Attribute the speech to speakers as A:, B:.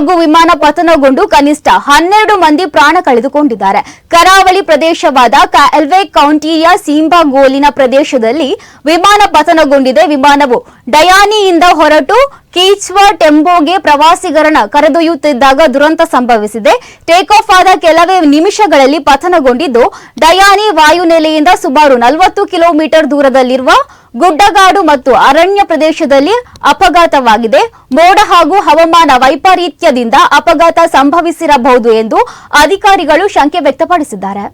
A: ಹಾಗೂ ವಿಮಾನ ಪತನಗೊಂಡು ಕನಿಷ್ಠ ಹನ್ನೆರಡು ಮಂದಿ ಪ್ರಾಣ ಕಳೆದುಕೊಂಡಿದ್ದಾರೆ. ಕರಾವಳಿ ಪ್ರದೇಶವಾದ ಕಾಲ್ವೆ ಕೌಂಟಿಯ ಸೀಂಬಾಗೋಲಿನ ಪ್ರದೇಶದಲ್ಲಿ ವಿಮಾನ ಪತನಗೊಂಡಿದೆ. ವಿಮಾನವು ಡಯಾನಿಯಿಂದ ಹೊರಟು ಕೀಚ್ವಾ ಟೆಂಬೋಗೆ ಪ್ರವಾಸಿಗರನ್ನ ಕರೆದೊಯ್ಯುತ್ತಿದ್ದಾಗ ದುರಂತ ಸಂಭವಿಸಿದೆ. ಟೇಕ್ ಆಫ್ ಆದ ಕೆಲವೇ ನಿಮಿಷಗಳಲ್ಲಿ ಪತನಗೊಂಡಿದ್ದು, ಡಯಾನಿ ವಾಯುನೆಲೆಯಿಂದ ಸುಮಾರು ನಲವತ್ತು ಕಿಲೋಮೀಟರ್ ದೂರದಲ್ಲಿರುವ ಗುಡ್ಡಗಾಡು ಮತ್ತು ಅರಣ್ಯ ಪ್ರದೇಶದಲ್ಲಿ ಅಪಘಾತವಾಗಿದೆ. ಮೋಡ ಹಾಗೂ ಹವಾಮಾನ ವೈಪರೀತ್ಯದಿಂದ ಅಪಘಾತ ಸಂಭವಿಸಿರಬಹುದು ಎಂದು ಅಧಿಕಾರಿಗಳು ಶಂಕೆ ವ್ಯಕ್ತಪಡಿಸಿದ್ದಾರೆ.